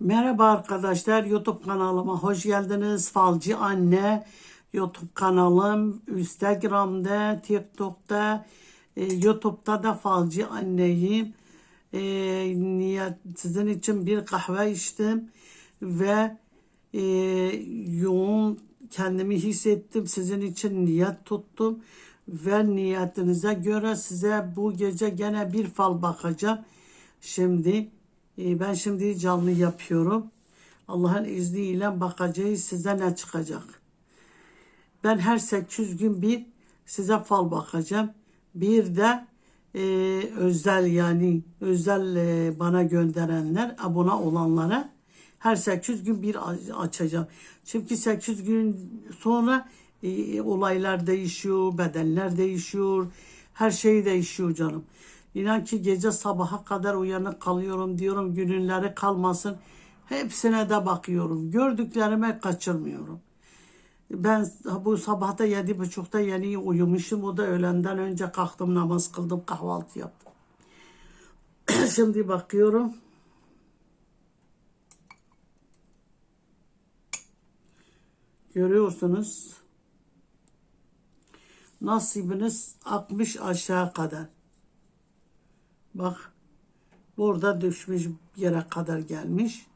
Merhaba arkadaşlar YouTube kanalıma hoş geldiniz. Falcı Anne YouTube kanalım Instagram'da, TikTok'ta, e, YouTube'da da Falcı Anneyim. E, niyet sizin için bir kahve içtim ve e, yoğun kendimi hissettim. Sizin için niyet tuttum ve niyetinize göre size bu gece gene bir fal bakacağım. Şimdi ben şimdi canlı yapıyorum. Allah'ın izniyle bakacağız size ne çıkacak. Ben her 800 gün bir size fal bakacağım. Bir de e, özel yani özel e, bana gönderenler, abone olanlara her 800 gün bir açacağım. Çünkü 800 gün sonra e, olaylar değişiyor, bedenler değişiyor, her şey değişiyor canım. İnan ki gece sabaha kadar uyanık kalıyorum diyorum gününleri kalmasın. Hepsine de bakıyorum. Gördüklerime kaçırmıyorum. Ben bu sabahta yedi buçukta yeni uyumuşum. O da öğlenden önce kalktım namaz kıldım kahvaltı yaptım. Şimdi bakıyorum. Görüyorsunuz. Nasibiniz akmış aşağı kadar. Bak burada düşmüş yere kadar gelmiş.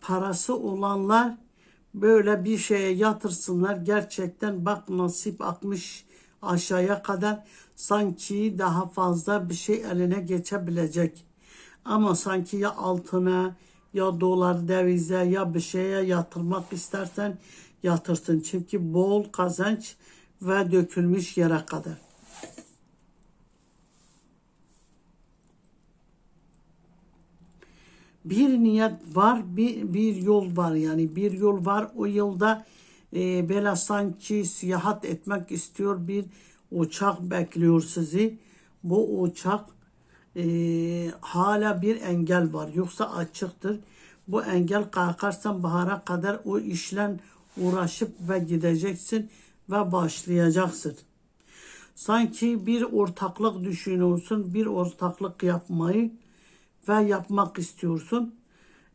Parası olanlar böyle bir şeye yatırsınlar. Gerçekten bak nasip akmış aşağıya kadar sanki daha fazla bir şey eline geçebilecek. Ama sanki ya altına ya dolar devize ya bir şeye yatırmak istersen yatırsın. Çünkü bol kazanç ve dökülmüş yere kadar. Bir niyet var, bir, bir yol var yani bir yol var. O yolda e, böyle sanki seyahat etmek istiyor bir uçak bekliyor sizi. Bu uçak e, hala bir engel var yoksa açıktır. Bu engel kalkarsan bahara kadar o işle uğraşıp ve gideceksin ve başlayacaksın. Sanki bir ortaklık düşünüyorsun, bir ortaklık yapmayı ve yapmak istiyorsun.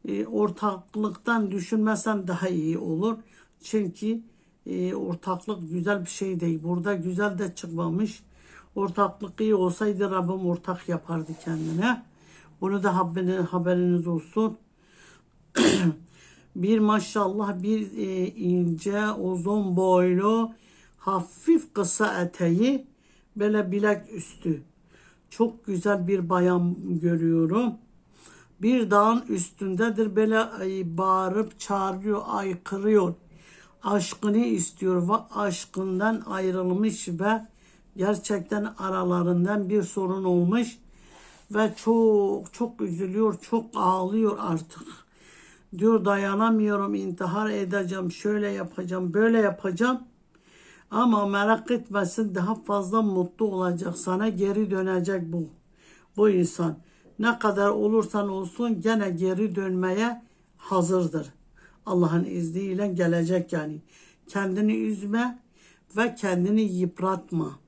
E, ortaklıktan düşünmesen daha iyi olur. Çünkü e, ortaklık güzel bir şey değil. Burada güzel de çıkmamış. Ortaklık iyi olsaydı Rabbim ortak yapardı kendine. Bunu da haberiniz, olsun. bir maşallah bir e, ince uzun boylu hafif kısa eteği böyle bilek üstü çok güzel bir bayan görüyorum. Bir dağın üstündedir böyle bağırıp çağırıyor, aykırıyor. Aşkını istiyor ve aşkından ayrılmış ve gerçekten aralarından bir sorun olmuş ve çok çok üzülüyor, çok ağlıyor artık. Diyor dayanamıyorum, intihar edeceğim, şöyle yapacağım, böyle yapacağım. Ama merak etmesin daha fazla mutlu olacak. Sana geri dönecek bu. Bu insan. Ne kadar olursan olsun gene geri dönmeye hazırdır. Allah'ın izniyle gelecek yani. Kendini üzme ve kendini yıpratma.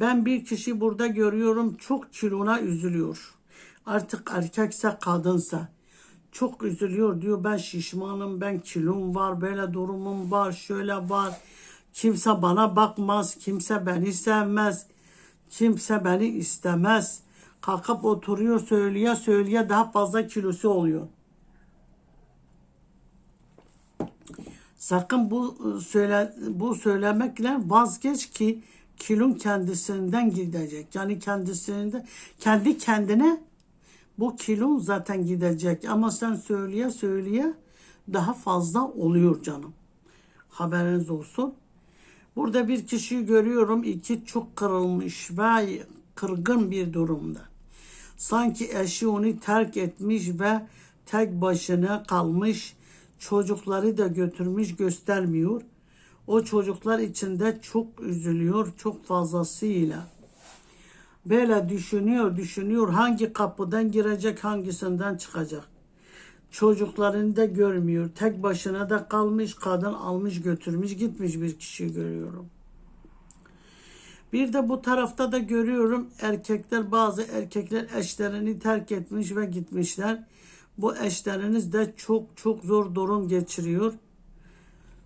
Ben bir kişi burada görüyorum çok kilona üzülüyor. Artık erkekse kadınsa çok üzülüyor diyor ben şişmanım ben kilom var böyle durumum var şöyle var Kimse bana bakmaz, kimse beni sevmez, kimse beni istemez. Kalkıp oturuyor söyleye söyleye daha fazla kilosu oluyor. Sakın bu söyle bu söylemekle vazgeç ki kilon kendisinden gidecek. Yani kendisinde kendi kendine bu kilon zaten gidecek ama sen söyleye söyleye daha fazla oluyor canım. Haberiniz olsun. Burada bir kişiyi görüyorum iki çok kırılmış ve kırgın bir durumda. Sanki eşi onu terk etmiş ve tek başına kalmış. Çocukları da götürmüş göstermiyor. O çocuklar içinde çok üzülüyor çok fazlasıyla. Böyle düşünüyor düşünüyor hangi kapıdan girecek hangisinden çıkacak. Çocuklarını da görmüyor. Tek başına da kalmış. Kadın almış götürmüş gitmiş bir kişi görüyorum. Bir de bu tarafta da görüyorum erkekler bazı erkekler eşlerini terk etmiş ve gitmişler. Bu eşleriniz de çok çok zor durum geçiriyor.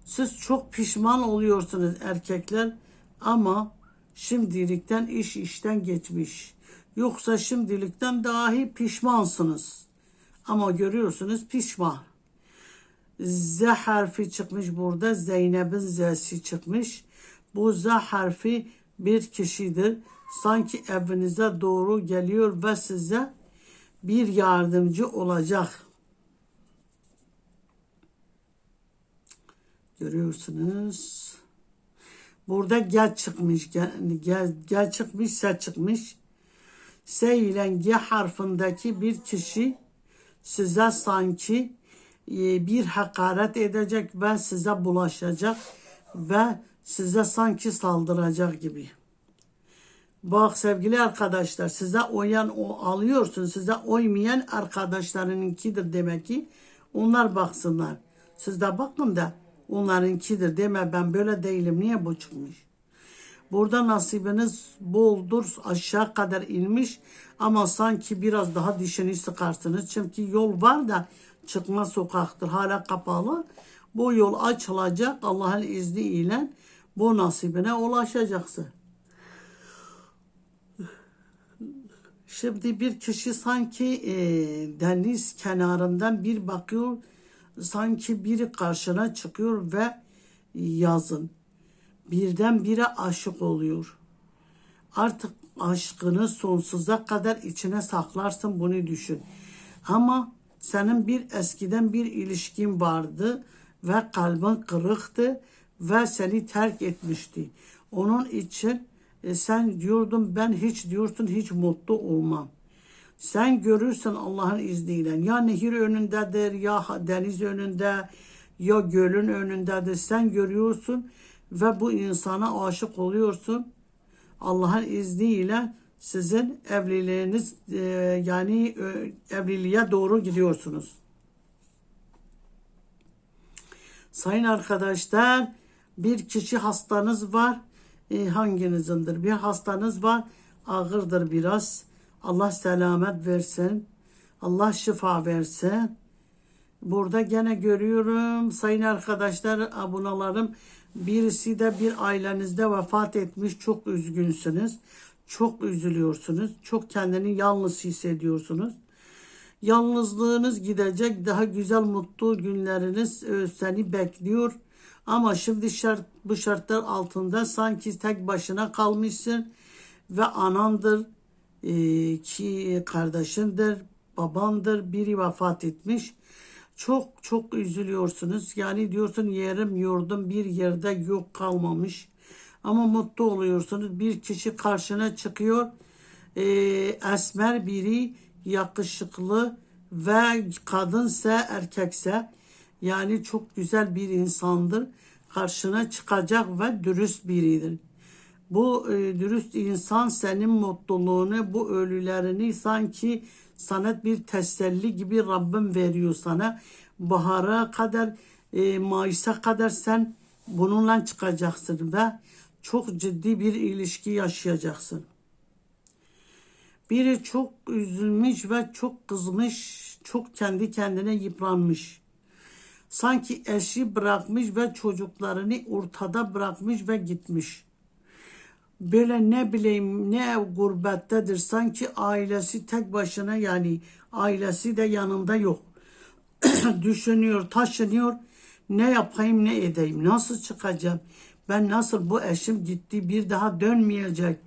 Siz çok pişman oluyorsunuz erkekler ama şimdilikten iş işten geçmiş. Yoksa şimdilikten dahi pişmansınız. Ama görüyorsunuz pişman. Z harfi çıkmış burada. Zeynep'in Z'si çıkmış. Bu Z harfi bir kişidir. Sanki evinize doğru geliyor ve size bir yardımcı olacak. Görüyorsunuz. Burada gel çıkmış. Gel, gel, çıkmış, se çıkmış. S ile G harfindeki bir kişi size sanki e, bir hakaret edecek ve size bulaşacak ve size sanki saldıracak gibi. Bak sevgili arkadaşlar size oyan o alıyorsun size oymayan arkadaşlarınınkidir demek ki onlar baksınlar. Siz de bakın da onlarınkidir deme ben böyle değilim niye bu çıkmış. Burada nasibiniz boldur aşağı kadar inmiş ama sanki biraz daha dişini sıkarsınız. Çünkü yol var da çıkma sokaktır hala kapalı. Bu yol açılacak Allah'ın izniyle bu nasibine ulaşacaksın. Şimdi bir kişi sanki e, deniz kenarından bir bakıyor sanki biri karşına çıkıyor ve yazın birdenbire aşık oluyor. Artık aşkını sonsuza kadar içine saklarsın bunu düşün. Ama senin bir eskiden bir ilişkin vardı ve kalbin kırıktı ve seni terk etmişti. Onun için e, sen diyordun ben hiç diyorsun hiç mutlu olmam. Sen görürsen Allah'ın izniyle ya nehir önündedir ya deniz önünde ya gölün önündedir. Sen görüyorsun ve bu insana aşık oluyorsun. Allah'ın izniyle sizin evliliğiniz e, yani e, evliliğe doğru gidiyorsunuz. Sayın arkadaşlar bir kişi hastanız var. E, hanginizindir? Bir hastanız var. Ağırdır biraz. Allah selamet versin. Allah şifa versin. Burada gene görüyorum sayın arkadaşlar abonalarım birisi de bir ailenizde vefat etmiş çok üzgünsünüz. Çok üzülüyorsunuz. Çok kendini yalnız hissediyorsunuz. Yalnızlığınız gidecek. Daha güzel mutlu günleriniz e, seni bekliyor. Ama şimdi şart, bu şartlar altında sanki tek başına kalmışsın ve anandır e, ki kardeşindir, babandır, biri vefat etmiş. Çok çok üzülüyorsunuz. Yani diyorsun yerim yurdum bir yerde yok kalmamış. Ama mutlu oluyorsunuz. Bir kişi karşına çıkıyor. E, esmer biri yakışıklı ve kadınsa erkekse yani çok güzel bir insandır. Karşına çıkacak ve dürüst biridir. Bu e, dürüst insan senin mutluluğunu, bu ölülerini sanki sana bir teselli gibi Rabbim veriyor sana. Bahara kadar, e, Mayıs'a kadar sen bununla çıkacaksın ve çok ciddi bir ilişki yaşayacaksın. Biri çok üzülmüş ve çok kızmış, çok kendi kendine yıpranmış. Sanki eşi bırakmış ve çocuklarını ortada bırakmış ve gitmiş. Böyle ne bileyim ne gurbettedir sanki ailesi tek başına yani ailesi de yanında yok. Düşünüyor, taşınıyor. Ne yapayım ne edeyim, nasıl çıkacağım? Ben nasıl bu eşim gitti bir daha dönmeyecek.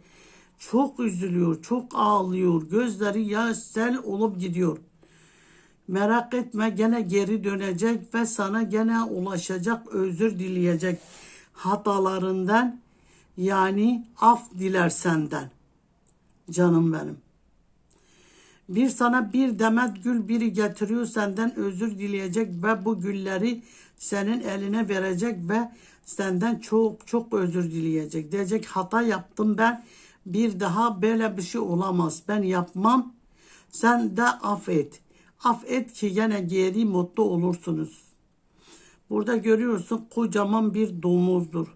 Çok üzülüyor, çok ağlıyor. Gözleri ya sel olup gidiyor. Merak etme gene geri dönecek ve sana gene ulaşacak, özür dileyecek hatalarından yani af diler senden. Canım benim. Bir sana bir demet gül biri getiriyor senden özür dileyecek ve bu gülleri senin eline verecek ve senden çok çok özür dileyecek. Diyecek hata yaptım ben bir daha böyle bir şey olamaz. Ben yapmam. Sen de affet. Affet ki gene geri mutlu olursunuz. Burada görüyorsun kocaman bir domuzdur.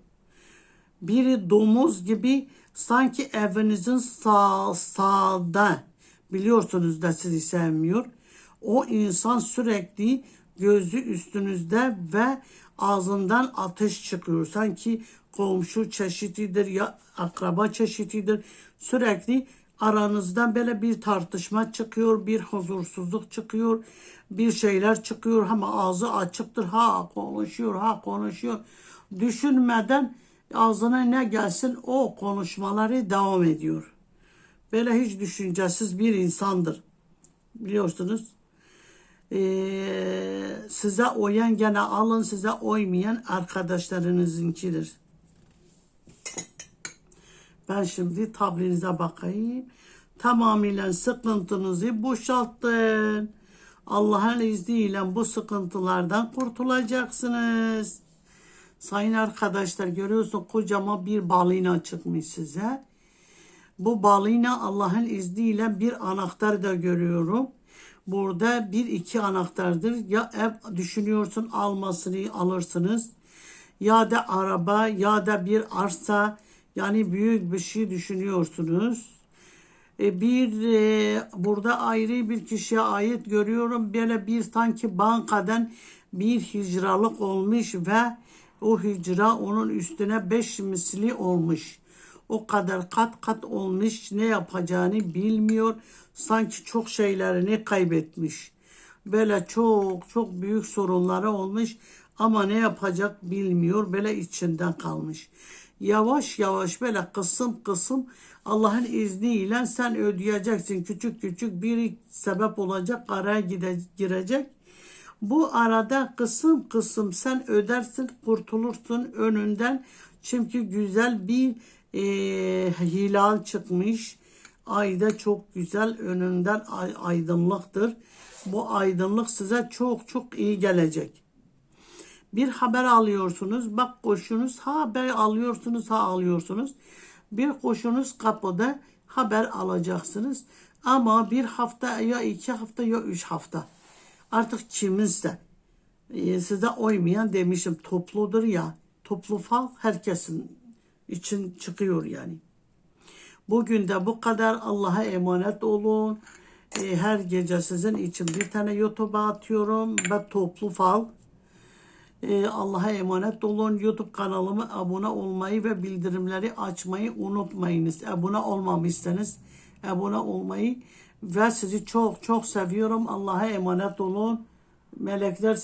Biri domuz gibi Sanki evinizin sağ, sağda biliyorsunuz da sizi sevmiyor. O insan sürekli gözü üstünüzde ve ağzından ateş çıkıyor. Sanki komşu çeşididir ya akraba çeşididir. Sürekli aranızdan böyle bir tartışma çıkıyor, bir huzursuzluk çıkıyor, bir şeyler çıkıyor ama ağzı açıktır. Ha konuşuyor, ha konuşuyor. Düşünmeden ağzına ne gelsin o konuşmaları devam ediyor. Böyle hiç düşüncesiz bir insandır. Biliyorsunuz. Ee, size oyan gene alın, size oymayan arkadaşlarınızınkidir. Ben şimdi tablinize bakayım. Tamamıyla sıkıntınızı boşalttın. Allah'ın izniyle bu sıkıntılardan kurtulacaksınız. Sayın arkadaşlar görüyorsun kocaman bir balina çıkmış size. Bu balina Allah'ın izniyle bir anahtar da görüyorum. Burada bir iki anahtardır. Ya ev düşünüyorsun almasını alırsınız. Ya da araba ya da bir arsa yani büyük bir şey düşünüyorsunuz. E, bir e, burada ayrı bir kişiye ait görüyorum. Böyle bir sanki bankadan bir hicralık olmuş ve o hicra onun üstüne beş misli olmuş. O kadar kat kat olmuş ne yapacağını bilmiyor. Sanki çok şeylerini kaybetmiş. Böyle çok çok büyük sorunları olmuş ama ne yapacak bilmiyor. Böyle içinden kalmış. Yavaş yavaş böyle kısım kısım Allah'ın izniyle sen ödeyeceksin. Küçük küçük bir sebep olacak araya girecek. Bu arada kısım kısım sen ödersin kurtulursun önünden. Çünkü güzel bir e, hilal çıkmış. Ayda çok güzel önünden ay- aydınlıktır. Bu aydınlık size çok çok iyi gelecek. Bir haber alıyorsunuz. Bak koşunuz ha haber alıyorsunuz ha alıyorsunuz. Bir koşunuz kapıda haber alacaksınız. Ama bir hafta ya iki hafta ya üç hafta. Artık kiminse e, size oymayan demişim topludur ya. Toplu fal herkesin için çıkıyor yani. Bugün de bu kadar Allah'a emanet olun. E, her gece sizin için bir tane YouTube'a atıyorum ve toplu fal. Ee, Allah'a emanet olun. YouTube kanalıma abone olmayı ve bildirimleri açmayı unutmayınız. Abone olmamışsanız abone olmayı ve sizi çok çok seviyorum. Allah'a emanet olun. Melekler